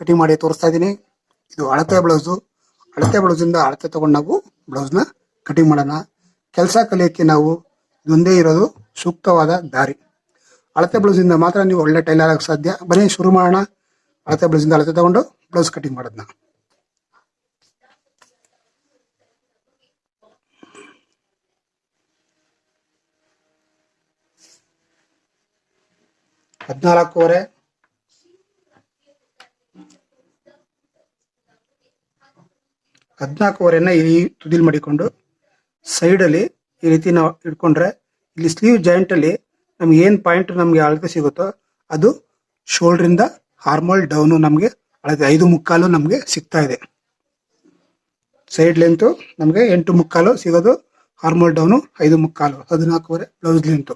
Cutting ಮಾಡಿ ತೋರಿಸ್ತಾ ಇದ್ದೀನಿ. ಇದು ಅಳತೆ ಬ್ಲೌಸು. ಅಳತೆ ಬ್ಲೌಸಿಂದ ಅಳತೆ ತಗೊಂಡು ನಾವು ಬ್ಲೌಸ್ನ ಕಟಿಂಗ್ ಮಾಡೋಣ. ಕೆಲಸ ಕಲಿಯೋಕ್ಕೆ ನಾವು ಇದೊಂದೇ ಇರೋದು ಸೂಕ್ತವಾದ ದಾರಿ. ಅಳತೆ ಬ್ಲೌಸಿಂದ ಮಾತ್ರ ನೀವು ಒಳ್ಳೆ ಟೈಲರ್ ಆಗೋಕ್ಕೆ ಸಾಧ್ಯ. ಬರೀ ಶುರು ಮಾಡೋಣ. ಅಳತೆ ಬ್ಲೌಸಿಂದ ಅಳತೆ ತಗೊಂಡು ಬ್ಲೌಸ್ ಕಟಿಂಗ್ ಮಾಡೋದನ್ನ ಹದಿನಾಲ್ಕೂವರೆ. ಹದಿನಾಲ್ಕೂವರೆನ ಈ ತುದಿಲ್ ಮಾಡಿಕೊಂಡು ಸೈಡಲ್ಲಿ ಈ ರೀತಿ ನಾವು ಇಟ್ಕೊಂಡ್ರೆ ಇಲ್ಲಿ ಸ್ಲೀವ್ ಜಾಯಿಂಟ್ ಅಲ್ಲಿ ನಮ್ಗೆ ಏನ್ ಪಾಯಿಂಟ್ ನಮ್ಗೆ ಅಳತೆ ಸಿಗುತ್ತೋ ಅದು ಶೋಲ್ಡ್ರಿಂದ ಹಾರ್ಮೋಲ್ ಡೌನು ನಮಗೆ ಅಳತೆ ಐದು ಮುಕ್ಕಾಲು ನಮಗೆ ಸಿಗ್ತಾ ಇದೆ. ಸೈಡ್ ಲೆಂತು ನಮಗೆ ಎಂಟು ಮುಕ್ಕಾಲು ಸಿಗೋದು ಹಾರ್ಮೋಲ್ ಡೌನು ಐದು ಮುಕ್ಕಾಲು ಹದಿನಾಲ್ಕೂವರೆ ಬ್ಲೌಸ್ ಲೆಂತು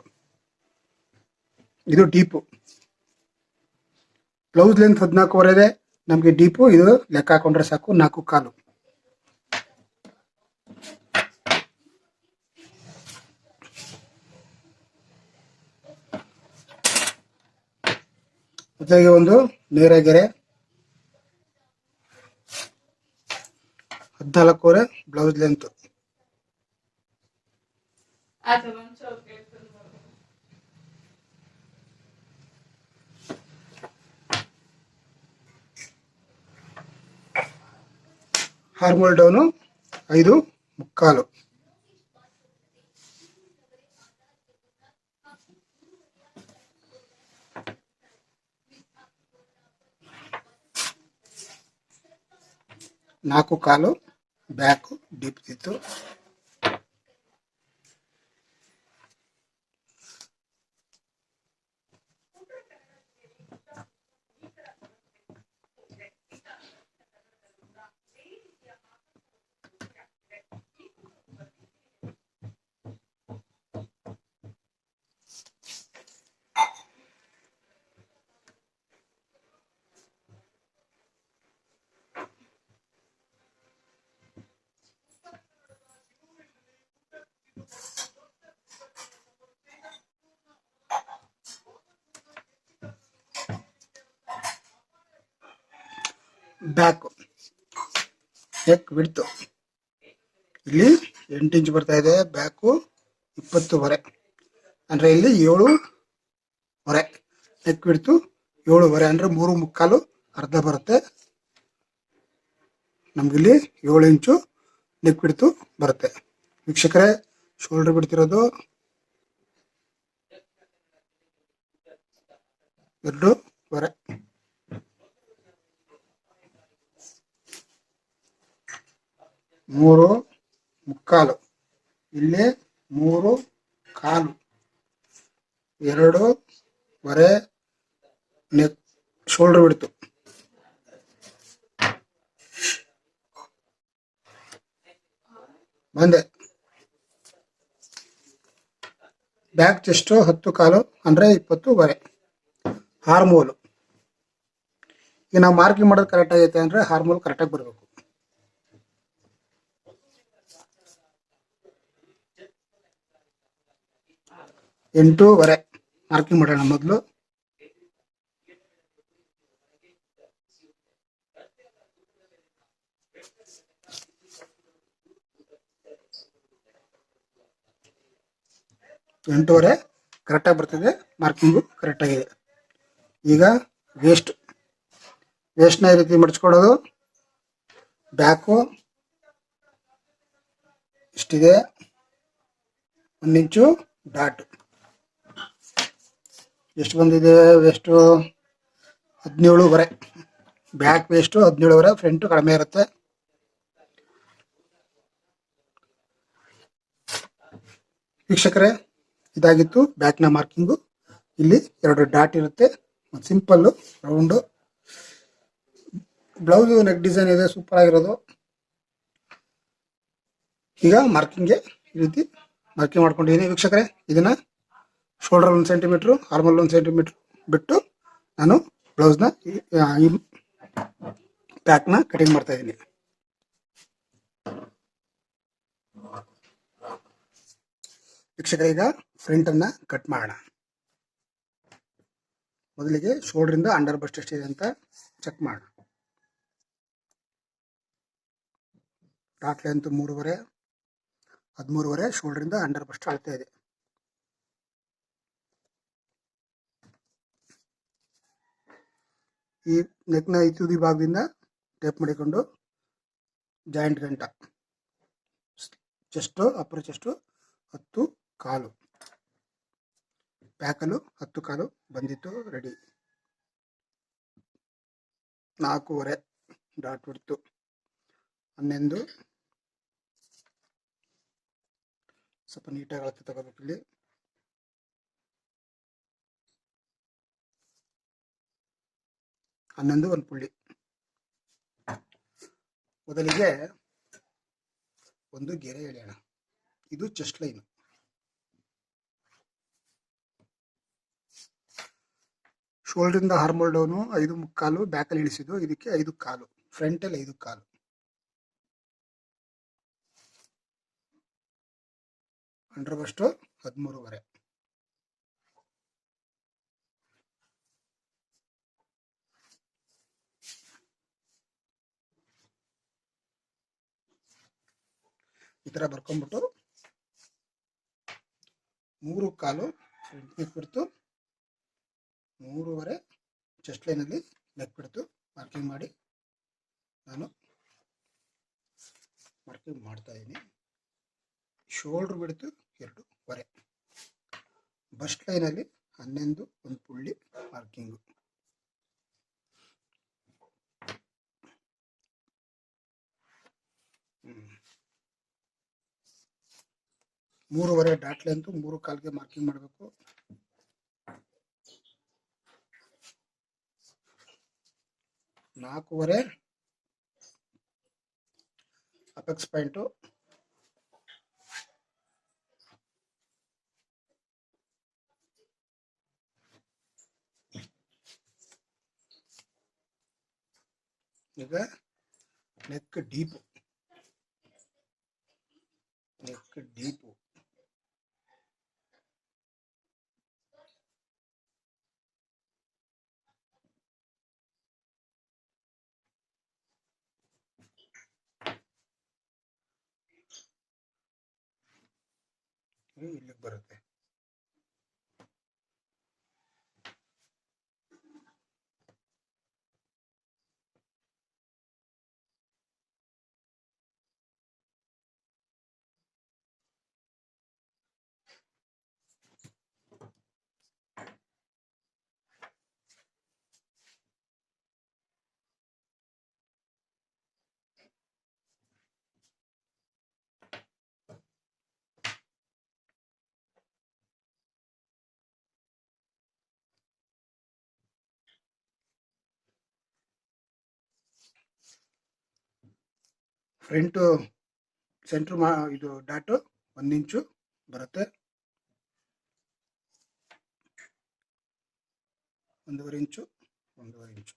ಇದು ಡೀಪು ಬ್ಲೌಸ್ ಲೆಂತ್ ಹದಿನಾಲ್ಕೂವರೆ ಇದೆ ನಮಗೆ ಡೀಪು ಇದು ಲೆಕ್ಕ ಹಾಕೊಂಡ್ರೆ ಸಾಕು ನಾಲ್ಕು ಕಾಲು. ಜೊತೆಗೆ ಒಂದು ನೀರಗೆರೆ ಹದಿನಾಲ್ಕೂವರೆ ಬ್ಲೌಸ್ ಲೆಂತ್ ಹಾರ್ಮೋಲ್ ಡೌನು ಐದು ಮುಕ್ಕಾಲು. ನಾಲ್ಕು ಕಾಲು ಬ್ಯಾಕು ಡೀಪ್ ಬ್ಯಾಕ್ ಎಕ್ ವಿಡ್ತ್ ಇಲ್ಲಿ ಎಂಟು ಇಂಚ್ ಬರ್ತಾ ಇದೆ ಬ್ಯಾಕು ಇಪ್ಪತ್ತುವರೆ ಅಂದ್ರೆ ಇಲ್ಲಿ ಏಳು ವರೆ ನೆಕ್ ಬಿಡ್ತು ಹೊರೆ. ಅಂದ್ರೆ ಮೂರು ಮುಕ್ಕಾಲು ಅರ್ಧ ಬರುತ್ತೆ. ನಮಗಿಲ್ಲಿ ಏಳು ಇಂಚು ನೆಕ್ ಬಿಡ್ತು ಬರುತ್ತೆ. ವೀಕ್ಷಕರೇ ಶೋಲ್ಡರ್ ಬಿಡ್ತಿರೋದು ಎರಡು ಎರಡೂವರೆ ಮೂರು ಮುಕ್ಕಾಲು. ಇಲ್ಲಿ ಮೂರು ಕಾಲು. ಎರಡು ವರೆ ನೆಕ್ ಶೋಲ್ಡರ್ ಬಿಡ್ತು ಬಂದೆ. ಬ್ಯಾಕ್ ಚೆಸ್ಟು ಹತ್ತು ಕಾಲು, ಅಂದ್ರೆ ಇಪ್ಪತ್ತುವರೆ ಹಾರ್ಮೋಲು ಈಗ ನಾವು ಮಾರ್ಕಿಂಗ್ ಮಾಡೋದು ಕರೆಕ್ಟ್ ಆಗೈತೆ ಅಂದ್ರೆ ಹಾರ್ಮೋಲ್ ಕರೆಕ್ಟಾಗಿ ಬರಬೇಕು. ಎಂಟೂವರೆ ಮಾರ್ಕಿಂಗ್ ಮಾಡೋಣ ಮೊದಲು. ಎಂಟೂವರೆ ಕರೆಕ್ಟಾಗಿ ಬರ್ತಿದೆ, ಮಾರ್ಕಿಂಗು ಕರೆಕ್ಟಾಗಿದೆ ಈಗ ವೇಸ್ಟ್ ವೇಸ್ಟ್ನ ಈ ರೀತಿ ಮಡಚ್ಕೊಳ್ಳೋದು. ಬ್ಯಾಕು ಇಷ್ಟಿದೆ. ಒಂದು ಇಂಚು ಡಾಟ್ ಎಷ್ಟು ಬಂದಿದೆ? ವೇಸ್ಟು ಹದಿನೇಳುವರೆ ಬ್ಯಾಕ್ ವೇಸ್ಟು ಹದಿನೇಳುವರೆ ಫ್ರಂಟು ಕಡಿಮೆ ಇರುತ್ತೆ. ವೀಕ್ಷಕರೇ, ಇದಾಗಿತ್ತು ಬ್ಯಾಕ್ನ ಮಾರ್ಕಿಂಗು ಇಲ್ಲಿ ಎರಡು ಡಾಟ್ ಇರುತ್ತೆ. Simple round blouse neck design ಇದೆ ಸೂಪರ್ ಆಗಿರೋದು. ಈಗ ಮಾರ್ಕಿಂಗ್ಗೆ ಈ ರೀತಿ ಮಾರ್ಕಿಂಗ್ ಮಾಡ್ಕೊಂಡಿದ್ದೀನಿ ವೀಕ್ಷಕರೇ. ಇದನ್ನ ಶೋಲ್ಡರ್ ಒಂದು ಸೆಂಟಿಮೀಟ್ರು ಆರ್ಮಲ್ ಒಂದು ಸೆಂಟಿಮೀಟ್ರ್ ಬಿಟ್ಟು ನಾನು ಬ್ಲೌಸ್ನ ಈ ಪ್ಯಾಕ್ನ ಕಟಿಂಗ್ ಮಾಡ್ತಾ ಇದ್ದೀನಿ. ಫ್ರಂಟ್ ಫ್ರಂಟನ್ನು ಕಟ್ ಮಾಡೋಣ. ಮೊದಲಿಗೆ ಶೋಲ್ಡ್ರಿಂದ ಅಂಡರ್ ಬಸ್ಟ್ ಎಷ್ಟಿದೆ ಅಂತ ಚೆಕ್ ಮಾಡೋಣ. ಟಾಟ್ ಲೆಂತ್ ಮೂರುವರೆ, ಹದಿಮೂರುವರೆ ಶೋಲ್ಡ್ರಿಂದ ಅಂಡರ್ ಬಸ್ಟ್ ಆಗ್ತಾ ಇದೆ. ಈ ನೆಕ್ನ ಈ ತುದಿ ಭಾಗದಿಂದ ಟೇಪ್ ಮಾಡಿಕೊಂಡು ಜಾಯಿಂಟ್ ಗಂಟ ಚೆಸ್ಟು ಅಪ್ಪರ್ ಚೆಸ್ಟು ಹತ್ತು ಕಾಲು ಪ್ಯಾಕಲು ಹತ್ತು ಕಾಲು ಬಂದಿತ್ತು ರೆಡಿ ನಾಲ್ಕೂವರೆ ಡಾಟ್ ಬಿಡ್ತು ಹನ್ನೊಂದು. ಸ್ವಲ್ಪ ನೀಟಾಗಿ ಅಳತೆ ತಗೋಬೇಕು ಇಲ್ಲಿ. ಹನ್ನೊಂದು ಒಂದು ಪುಳ್ಳಿ ಮೊದಲಿಗೆ ಒಂದು ಗೆರೆ ಎಳೆಯೋಣ. ಇದು ಚೆಸ್ಟ್ ಲೈನ್ ಶೋಲ್ಡ್ರಿಂದ ಹಾರ್ಮೋಲ್ ಡೌನು ಐದು ಮುಕ್ಕಾಲು, ಬ್ಯಾಕಲ್ಲಿ ಇಳಿಸಿದ್ದು ಇದಕ್ಕೆ ಐದು ಕಾಲು, ಫ್ರಂಟಲ್ಲಿ ಐದು ಕಾಲು. Under bust ಹದಿಮೂರುವರೆ. ಈ ಥರ ಬರ್ಕೊಂಬಿಟ್ಟು ಮೂರು ಕಾಲು ನೆಕ್ ಬಿಡ್ತು ಮೂರುವರೆ ಚೆಸ್ಟ್ ಲೈನಲ್ಲಿ ನೆಕ್ ಬಿಡ್ತು ಮಾರ್ಕಿಂಗ್ ಮಾಡಿ ನಾನು ಮಾರ್ಕಿಂಗ್ ಮಾಡ್ತಾ ಇದ್ದೀನಿ. ಶೋಲ್ಡ್ರ್ ಬಿಡ್ತು, ಎರಡೂವರೆ. ಬಸ್ಟ್ ಲೈನಲ್ಲಿ ಹನ್ನೊಂದು, ಒಂದು ಪುಳ್ಳಿ ಮಾರ್ಕಿಂಗು ಮೂರುವರೆ ಡಾಟ್ ಲೆಂತು ಮೂರು ಕಾಲ್ಗೆ ಮಾರ್ಕಿಂಗ್ ಮಾಡಬೇಕು. ನಾಲ್ಕೂವರೆ. ಅಪೆಕ್ಸ್ ಪಾಯಿಂಟು ಈಗ ನೆಕ್ ಡೀಪು ನೆಕ್ ಡೀಪು ಇಲ್ಲಿಗೆ ಬರುತ್ತೆ ಫ್ರಂಟು ಸೆಂಟ್ರ್ ಮಾ ಇದು ಡಾಟು ಒಂದು ಇಂಚು ಬರುತ್ತೆ ಒಂದೂವರೆ ಇಂಚು ಒಂದೂವರೆ ಇಂಚು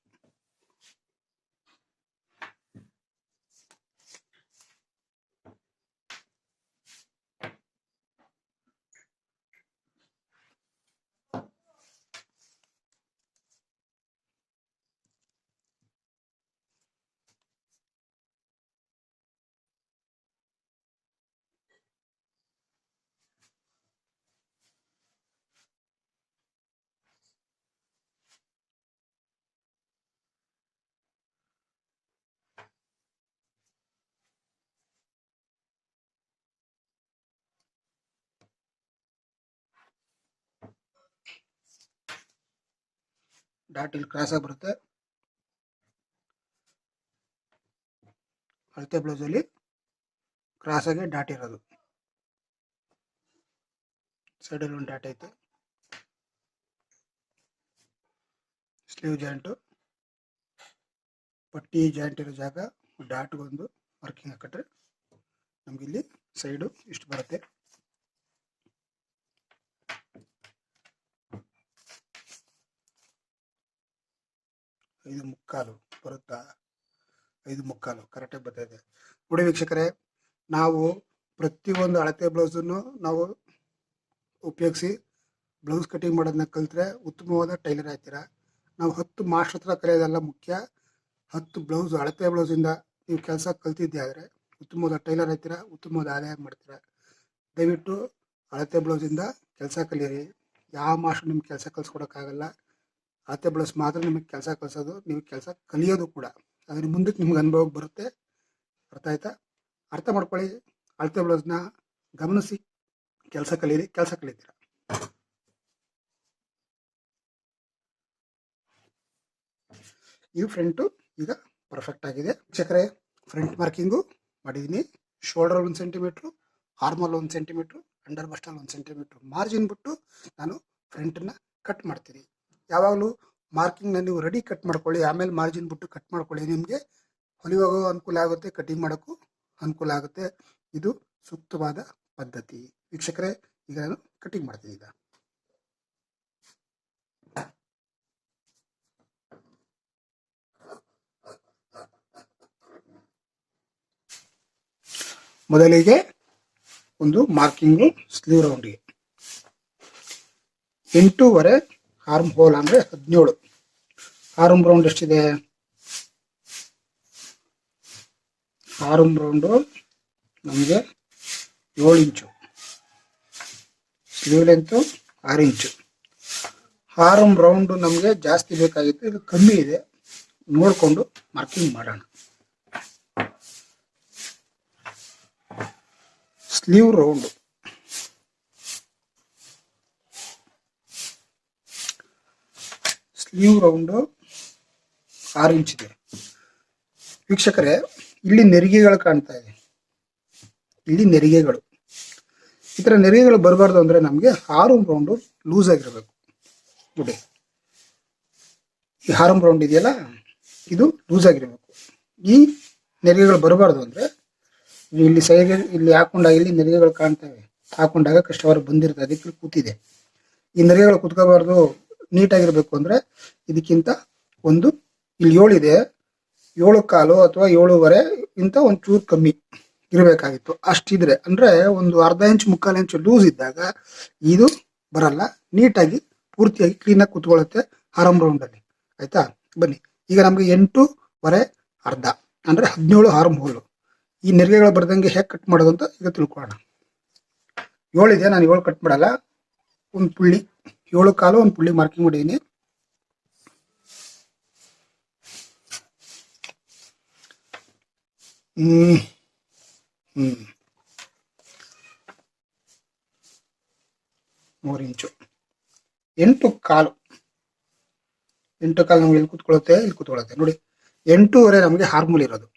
ಡಾಟ್ ಇಲ್ಲಿ ಕ್ರಾಸ್ ಆಗಿ ಬರುತ್ತೆ ಅಳತೆ ಬ್ಲೌಸಲ್ಲಿ ಕ್ರಾಸ್ ಆಗಿ ಡಾಟ್ ಇರೋದು ಸೈಡಲ್ಲಿ ಒಂದು ಡಾಟ್ ಐತೆ ಸ್ಲೀವ್ ಜಾಯಿಂಟು ಪಟ್ಟಿ ಜಾಯಿಂಟ್ ಇರೋ ಜಾಗ ಡಾಟ್ಗೊಂದು ಮಾರ್ಕಿಂಗ್ ಹಾಕಿಟ್ರೆ ನಮಗಿಲ್ಲಿ ಸೈಡು ಇಷ್ಟು ಬರುತ್ತೆ ಐದು ಮುಕ್ಕಾಲು ಬರುತ್ತಾ? ಐದು ಮುಕ್ಕಾಲು, ಕರೆಕ್ಟಾಗಿ ಬರ್ತಾಯಿದೆ. ನೋಡಿ ವೀಕ್ಷಕರೇ, ನಾವು ಪ್ರತಿಯೊಂದು ಅಳತೆ ಬ್ಲೌಸನ್ನು ನಾವು ಉಪಯೋಗಿಸಿ ಬ್ಲೌಸ್ ಕಟಿಂಗ್ ಮಾಡೋದನ್ನ ಕಲಿತ್ರೆ ಉತ್ತಮವಾದ ಟೈಲರ್ ಆಗ್ತೀರಾ? ನಾವು ಹತ್ತು ಮಾಸ್ಟರ್ ಹತ್ರ ಕಲಿಯೋದೆಲ್ಲ ಮುಖ್ಯ. ಹತ್ತು ಬ್ಲೌಸ್, ಅಳತೆ ಬ್ಲೌಸಿಂದ ನೀವು ಕೆಲಸ ಕಲ್ತಿದ್ದೆ ಆದರೆ ಉತ್ತಮವಾದ ಟೈಲರ್ ಆಗ್ತೀರಾ? ಉತ್ತಮವಾದ ಆದಾಯ ಮಾಡ್ತೀರಾ? ದಯವಿಟ್ಟು ಅಳತೆ ಬ್ಲೌಸಿಂದ ಕೆಲಸ ಕಲಿಯಿರಿ. ಯಾವ ಮಾಸ್ಟರ್ ನಿಮ್ಗೆ ಕೆಲಸ ಕಲ್ಸ್ಕೊಡೋಕ್ಕಾಗಲ್ಲ. ಅಳತೆ ಬ್ಲೌಸ್ ಮಾತ್ರ ನಿಮಗೆ ಕೆಲಸ ಕಲಿಸೋದು ನೀವು ಕೆಲಸ ಕಲಿಯೋದು ಕೂಡ. ಅದ್ರ ಮುಂದಕ್ಕೆ ನಿಮ್ಗೆ ಅನುಭವ ಬರುತ್ತೆ. ಅರ್ಥ ಆಯ್ತಾ? ಅರ್ಥ ಮಾಡ್ಕೊಳ್ಳಿ. ಅಳತೆ ಬ್ಲೌಸ್ನ ಗಮನಿಸಿ. ಕೆಲಸ ಕಲೀರಿ, ಕೆಲಸ ಕಲಿತೀರ. ಈ ಫ್ರಂಟು ಈಗ ಪರ್ಫೆಕ್ಟ್ ಆಗಿದೆ. ವೀಕ್ಷಕರೇ, ಫ್ರಂಟ್ ಮಾರ್ಕಿಂಗು ಮಾಡಿದ್ದೀನಿ. ಶೋಲ್ಡರ್ ಒಂದು ಸೆಂಟಿಮೀಟ್ರು, ಆರ್ಮಲ್ ಒಂದು ಸೆಂಟಿಮೀಟ್ರು, ಅಂಡರ್ ಬಸ್ಟಲ್ಲಿ ಒಂದು ಸೆಂಟಿಮೀಟ್ರು. ಮಾರ್ಜಿನ್ ಬಿಟ್ಟು ನಾನು ಫ್ರಂಟನ್ನ ಕಟ್ ಮಾಡ್ತೀನಿ. ಯಾವಾಗಲೂ ಮಾರ್ಕಿಂಗ್ನ ನೀವು ರೆಡಿ ಕಟ್ ಮಾಡ್ಕೊಳ್ಳಿ, ಆಮೇಲೆ ಮಾರ್ಜಿನ್ ಬಿಟ್ಟು ಕಟ್ ಮಾಡ್ಕೊಳ್ಳಿ. ನಿಮಗೆ ಹೊಲಿಯೋಗೋ ಅನುಕೂಲ ಆಗುತ್ತೆ ಕಟಿಂಗ್ ಮಾಡೋಕ್ಕೂ ಅನುಕೂಲ ಆಗುತ್ತೆ. ಇದು ಸೂಕ್ತವಾದ ಪದ್ಧತಿ. ವೀಕ್ಷಕರೇ, ಈಗ ನಾನು ಕಟಿಂಗ್ ಮಾಡ್ತೀನಿ ಈಗ. ಮೊದಲಿಗೆ ಒಂದು ಮಾರ್ಕಿಂಗು ಸ್ಲೀವ್ ರೌಂಡಿಗೆ ಎಂಟೂವರೆ ಆರ್ಮ್ ಹೋಲ್ ಅಂದರೆ ಹದಿನೇಳು ಆರ್ಮ್ ರೌಂಡ್ ಎಷ್ಟಿದೆ? ಆರ್ಮ್ ರೌಂಡು ನಮಗೆ ಏಳು ಇಂಚು. ಸ್ಲೀವ್ ಲೆಂತು ಆರು ಇಂಚು. ಆರ್ಮ್ ರೌಂಡು ನಮಗೆ ಜಾಸ್ತಿ ಬೇಕಾಗಿತ್ತು, ಇದು ಕಮ್ಮಿ ಇದೆ. ನೋಡಿಕೊಂಡು ಮಾರ್ಕಿಂಗ್ ಮಾಡೋಣ. ಸ್ಲೀವ್ ರೌಂಡ್ ಸ್ಲೀವ್ ರೌಂಡು ಆರು ಇಂಚ್ ಇದೆ. ವೀಕ್ಷಕರೇ, ಇಲ್ಲಿ ನೆರಿಗೆಗಳು ಕಾಣ್ತಾ ಇದೆ. ಇಲ್ಲಿ ನೆರಿಗೆಗಳು. ಈ ಥರ ನೆರಿಗೆಗಳು ಬರಬಾರ್ದು ಅಂದರೆ ನಮಗೆ ಆರು ರೌಂಡು ಲೂಸ್ ಆಗಿರಬೇಕು. ನೋಡಿ. ಈ ಹಾರಂ ರೌಂಡ್ ಇದೆಯಲ್ಲ? ಇದು ಲೂಸ್ ಆಗಿರಬೇಕು. ಈ ನೆರಿಗೆಗಳು ಬರಬಾರ್ದು ಅಂದರೆ ಇಲ್ಲಿ ಸೈಡ್ ಇಲ್ಲಿ ಹಾಕೊಂಡಾಗ ಇಲ್ಲಿ ನೆರಿಗೆಗಳು ಕಾಣ್ತವೆ ಹಾಕೊಂಡಾಗ ಕಸ್ಟಮರ್ ಬಂದಿರ್ತದೆ ಅದಕ್ಕೆ ಕೂತಿದೆ. ಈ ನೆರಿಗೆಗಳು ಕುತ್ಕೋಬಾರ್ದು. ನೀಟಾಗಿರ್ಬೇಕು ಅಂದ್ರೆ ಇದಕ್ಕಿಂತ ಒಂದು ಇಲ್ಲಿ ಏಳಿದೆ ಏಳು ಕಾಲು ಅಥವಾ ಏಳುವರೆ ಇಂತ ಒಂದು ಚೂರು ಕಮ್ಮಿ ಇರಬೇಕಾಗಿತ್ತು. ಅಷ್ಟಿದ್ರೆ ಅಂದ್ರೆ ಒಂದು ಅರ್ಧ ಇಂಚ್ ಮುಕ್ಕಾಲು ಇಂಚ್ ಲೂಸ್ ಇದ್ದಾಗ ಇದು ಬರಲ್ಲ. ನೀಟಾಗಿ ಪೂರ್ತಿಯಾಗಿ ಕ್ಲೀನಾಗಿ ಕುತ್ಕೊಳ್ಳುತ್ತೆ ಆರಾಮ್ ರೌಂಡಲ್ಲಿ ಆಯ್ತಾ? ಬನ್ನಿ. ಈಗ ನಮಗೆ ಎಂಟೂವರೆ ಅರ್ಧ, ಅಂದ್ರೆ ಹದಿನೇಳು ಹಾರಂ ಹೋಲು ಈ ನೆರಿಗೆಗಳು ಬರ್ದಂಗೆ ಹೇಗೆ ಕಟ್ ಮಾಡೋದು ಅಂತ ಈಗ ತಿಳ್ಕೊಳ್ಳೋಣ. ಏಳಿದೆ ನಾನು ಏಳು ಕಟ್ ಮಾಡಲ್ಲ. ಒಂದು ಪುಳ್ಳಿ. ಏಳು ಕಾಲು, ಒಂದು ಪುಳ್ಳಿ ಮಾರ್ಕಿಂಗ್ ಮಾಡಿದ್ದೀನಿ ಹ್ಮ್ ಹ್ಮ್. ಮೂರು ಇಂಚು. ಎಂಟು ಕಾಲು. ಎಂಟು ಕಾಲು ನಮ್ಗೆ ಇಲ್ಲಿ ಕೂತ್ಕೊಳ್ಳುತ್ತೆ ಇಲ್ಲಿ ಕೂತ್ಕೊಳ್ಳುತ್ತೆ. ನೋಡಿ, ಎಂಟೂವರೆ ನಮಗೆ ಹಾರ್ಮೋಲ್ ಇರೋದು.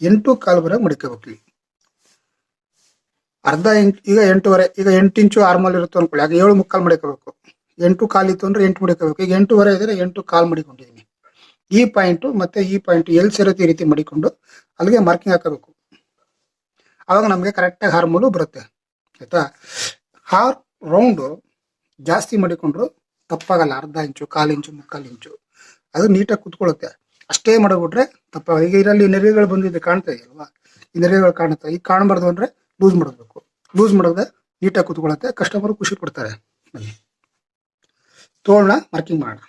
ಎಂಟು ಕಾಲುವರೆಗೆ ಮಡಿಕೋಬೇಕು ಇಲ್ಲಿ ಅರ್ಧ ಇಂಚ್, ಈಗ ಎಂಟೂವರೆ, ಈಗ ಎಂಟು ಇಂಚು ಆರ್ಮಲ್ ಇರುತ್ತೆ ಅನ್ಕೊಳ್ಳಿ. ಆಗ ಏಳು ಮುಕ್ಕಾಲು ಮಡಿಕೋಬೇಕು ಎಂಟು ಕಾಲು ಇತ್ತು ಅಂದ್ರೆ ಎಂಟು ಮಡಿಕೋಬೇಕು. ಈಗ ಎಂಟೂವರೆ ಇದ್ರೆ ಎಂಟು ಕಾಲು ಮಡಿಕೊಂಡಿದ್ದೀನಿ ಈ ಪಾಯಿಂಟು ಮತ್ತೆ ಈ ಪಾಯಿಂಟ್ ಎಲ್ಲಿ ಸೇರುತ್ತೆ ಈ ರೀತಿ ಮಡಿಕೊಂಡು ಅಲ್ಲಿಗೆ ಮಾರ್ಕಿಂಗ್ ಹಾಕಬೇಕು. ಆವಾಗ ನಮಗೆ ಕರೆಕ್ಟಾಗಿ ಹಾರ್ಮೋಲು ಬರುತ್ತೆ. ಆಯ್ತಾ? ಹಾರ್ ರೌಂಡು ಜಾಸ್ತಿ ಮಾಡಿಕೊಂಡ್ರು ತಪ್ಪಾಗಲ್ಲ. ಅರ್ಧ ಇಂಚು, ಕಾಲು ಇಂಚು, ಮುಕ್ಕಾಲು ಇಂಚು. ಅದು ನೀಟಾಗಿ ಕುತ್ಕೊಳ್ಳುತ್ತೆ. ಅಷ್ಟೇ ಮಾಡಿಬಿಟ್ರೆ ತಪ್ಪಾಗಲ್ಲ. ಈಗ ಇದರಲ್ಲಿ ನೆರೆಗಳು ಬಂದಿದೆ ಕಾಣ್ತಾ ಇದೆಯಲ್ವಾ ಈ ನೆರೆಗಳು ಕಾಣುತ್ತೆ ಈಗ ಕಾಣಬಾರ್ದು ಅಂದ್ರೆ ಲೂಸ್ ಮಾಡಬೇಕು ಲೂಸ್ ಮಾಡಿದ್ರೆ ನೀಟಾಗಿ ಕುತ್ಕೊಳ್ಳುತ್ತೆ. ಕಸ್ಟಮರ್ ಖುಷಿ ಪಡ್ತಾರೆ. ಬನ್ನಿ ತೋಳ್ನ ಮಾರ್ಕಿಂಗ್ ಮಾಡೋಣ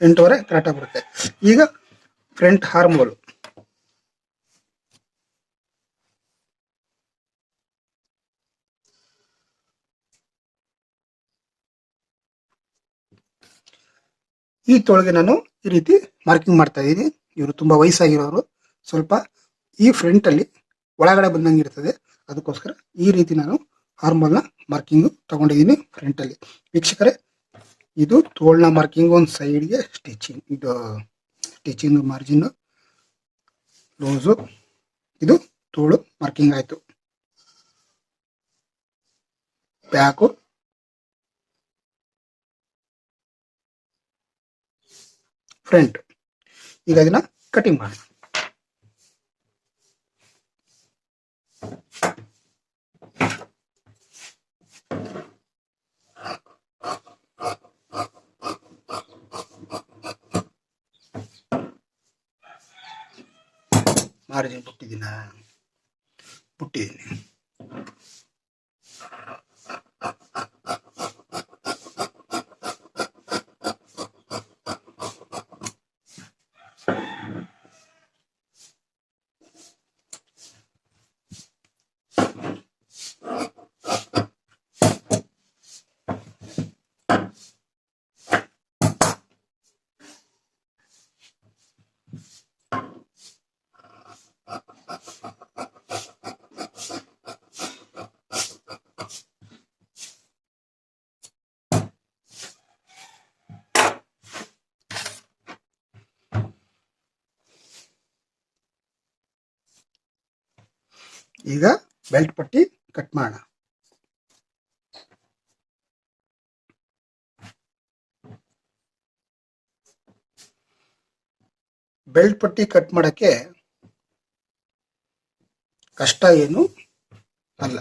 ಎಂಟೂವರೆ ಕರೆಕ್ಟಾಗಿ ಬರುತ್ತೆ. ಈಗ ಫ್ರಂಟ್ ಹಾರ್ಮೋಲ್ ಈ ತೋಳಿಗೆ ನಾನು ಈ ರೀತಿ ಮಾರ್ಕಿಂಗ್ ಮಾಡ್ತಾ ಇದ್ದೀನಿ. ಇವರು ತುಂಬಾ ವಯಸ್ಸಾಗಿರೋರು. ಸ್ವಲ್ಪ ಈ ಫ್ರಂಟ್ ಅಲ್ಲಿ ಒಳಗಡೆ ಬಂದಂಗೆ ಇರ್ತದೆ. ಅದಕ್ಕೋಸ್ಕರ ಈ ರೀತಿ ನಾನು ಹಾರ್ಮಲ್ನ ಮಾರ್ಕಿಂಗ್ ತಗೊಂಡಿದ್ದೀನಿ ಫ್ರಂಟ್ ಅಲ್ಲಿ. ವೀಕ್ಷಕರೇ, ಇದು ತೋಳ್ನ ಮಾರ್ಕಿಂಗ್ ಒಂದು ಸೈಡ್ಗೆ ಸ್ಟಿಚಿಂಗ್ ಇದು ಸ್ಟಿಚಿಂಗ್ ಮಾರ್ಜಿನ್ ಲೋಸು ಇದು ತೋಳು ಮಾರ್ಕಿಂಗ್ ಆಯ್ತು. ಬ್ಯಾಕು ಫ್ರಂಟ್ ಈಗ ಅದನ್ನ ಕಟಿಂಗ್ ಮಾಡಿ ಮಾರ್ಜಿನ್ ಬಿಟ್ಟಿದ್ದೀನ ಬಿಟ್ಟಿದ್ದೀನಿ ಈಗ ಬೆಲ್ಟ್ ಪಟ್ಟಿ ಕಟ್ ಮಾಡೋಣ. ಬೆಲ್ಟ್ ಪಟ್ಟಿ ಕಟ್ ಮಾಡಕ್ಕೆ ಕಷ್ಟ ಏನು ಅಲ್ಲ.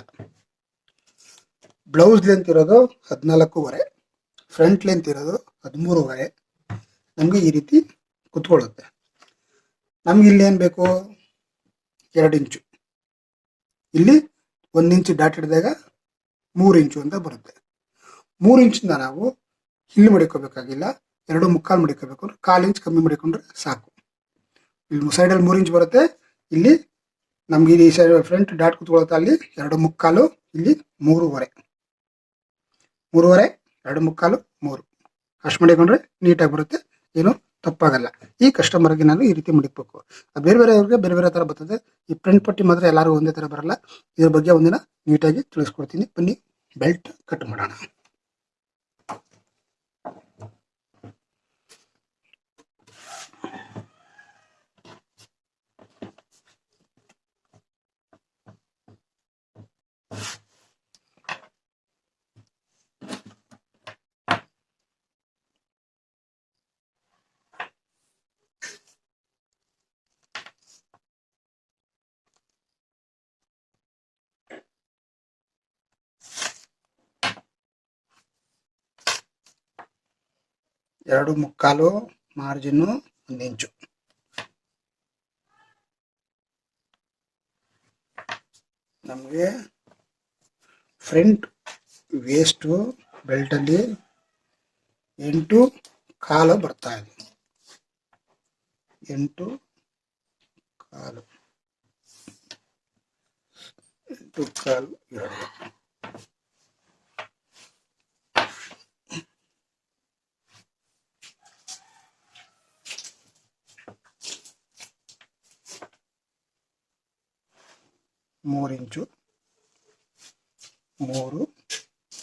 ಬ್ಲೌಸ್ ಲೆಂತ್ ಇರೋದು ಹದಿನಾಲ್ಕೂವರೆ ಫ್ರಂಟ್ ಲೆಂತ್ ಇರೋದು ಹದಿಮೂರುವರೆ. ನಮಗೆ ಈ ರೀತಿ ಕುತ್ಕೊಳ್ಳುತ್ತೆ. ನಮ್ಗೆ ಇಲ್ಲಿ ಏನು ಬೇಕು? ಎರಡು ಇಂಚು. ಇಲ್ಲಿ ಒಂದು ಇಂಚು ಡಾಟ್ ಹಿಡಿದಾಗ ಮೂರು ಇಂಚು ಅಂತ ಬರುತ್ತೆ. ಮೂರು ಇಂಚಿಂದ ನಾವು ಇಲ್ಲಿ ಮಡಿಕೋಬೇಕಾಗಿಲ್ಲ, ಎರಡು ಮುಕ್ಕಾಲು ಮಡಿಕೋಬೇಕು ಅಂದ್ರೆ ಕಾಲು ಇಂಚ್ ಕಮ್ಮಿ ಮಡಿಕೊಂಡ್ರೆ ಸಾಕು. ಇಲ್ಲಿ ಸೈಡಲ್ಲಿ ಮೂರು ಇಂಚ್ ಬರುತ್ತೆ, ಇಲ್ಲಿ ನಮ್ಗೆ ಇಲ್ಲಿ ಸೈಡ್ ಫ್ರಂಟ್ ಡಾಟ್ ಕುತ್ಕೊಳುತ್ತೆ ಅಲ್ಲಿ ಎರಡು ಮುಕ್ಕಾಲು, ಇಲ್ಲಿ ಮೂರುವರೆ. ಮೂರುವರೆ, ಎರಡು ಮುಕ್ಕಾಲು, ಮೂರು. ಅಷ್ಟು ಮಡಿಕೊಂಡ್ರೆ ನೀಟಾಗಿ ಬರುತ್ತೆ. ಏನು? ತಪ್ಪಾಗಲ್ಲ. ಈ ಕಸ್ಟಮರ್ಗೆ ನಾನು ಈ ರೀತಿ ಮುಡಿಬೇಕು ಬೇರೆ ಬೇರೆ ಬೇರೆಯವ್ರಿಗೆ ಬೇರೆ ಬೇರೆ ಥರ ಬರ್ತದೆ. ಈ ಪ್ರಿಂಟ್ ಪಟ್ಟಿ ಮಾತ್ರ ಎಲ್ಲರಿಗೂ ಒಂದೇ ಥರ ಬರಲ್ಲ. ಇದ್ರ ಬಗ್ಗೆ ಒಂದಿನ ನೀಟಾಗಿ ತಿಳಿಸ್ಕೊಡ್ತೀನಿ. ಬನ್ನಿ ಬೆಲ್ಟ್ ಕಟ್ ಮಾಡೋಣ. ಎರಡು ಮುಕ್ಕಾಲು ಮಾರ್ಜಿನ್ನು ಒಂದು ಇಂಚು ನಮಗೆ ಫ್ರಂಟ್ ವೇಸ್ಟು ಬೆಲ್ಟಲ್ಲಿ ಎಂಟು ಕಾಲು ಬರ್ತಾ ಇದೆ. ಎಂಟು ಕಾಲು. ಎಂಟು ಕಾಲು ಎರಡು. ಮೂರು ಇಂಚು ಮೂರು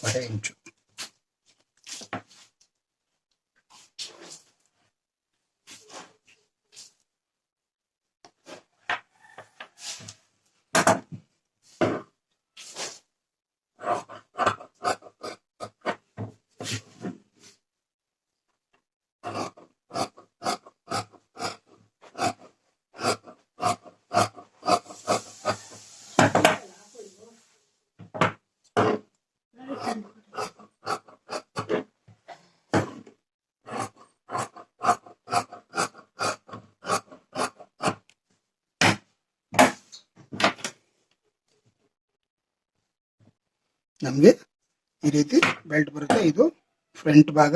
ಅರೆ ನಮಗೆ ಈ ರೀತಿ ಬೆಲ್ಟ್ ಬರುತ್ತೆ ಇದು ಫ್ರಂಟ್ ಭಾಗ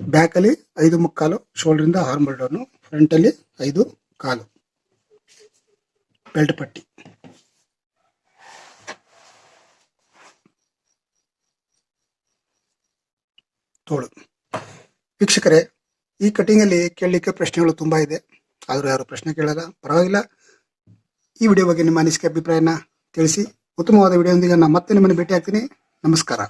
ಬ್ಯಾಕ್ ಅಲ್ಲಿ ಐದು ಮುಕ್ಕಾಲು ಶೋಲ್ಡರ್ ಇಂದ ಆರ್ಮಲ್ ಡೌನ್ ಫ್ರಂಟ್ ಅಲ್ಲಿ ಐದು ಕಾಲು ಬೆಲ್ಟ್ ಪಟ್ಟಿ ತೋಳು. ವೀಕ್ಷಕರೇ, ಈ ಕಟಿಂಗ್ ಅಲ್ಲಿ ಕೇಳಲಿಕ್ಕೆ ಪ್ರಶ್ನೆಗಳು ತುಂಬಾ ಇದೆ. ಆದರೂ ಯಾರು ಪ್ರಶ್ನೆ ಕೇಳಲ್ಲ, ಪರವಾಗಿಲ್ಲ. ಈ ವಿಡಿಯೋ ಬಗ್ಗೆ ನಿಮ್ಮ ಅನಿಸಿಕೆ, ಅಭಿಪ್ರಾಯನ ತಿಳಿಸಿ. ಉತ್ತಮವಾದ ವಿಡಿಯೋದೊಂದಿಗೆ ನಾನು ಮತ್ತೆ ನಿಮ್ಮನ್ನು ಭೇಟಿ ಆಗ್ತೀನಿ ನಮಸ್ಕಾರ.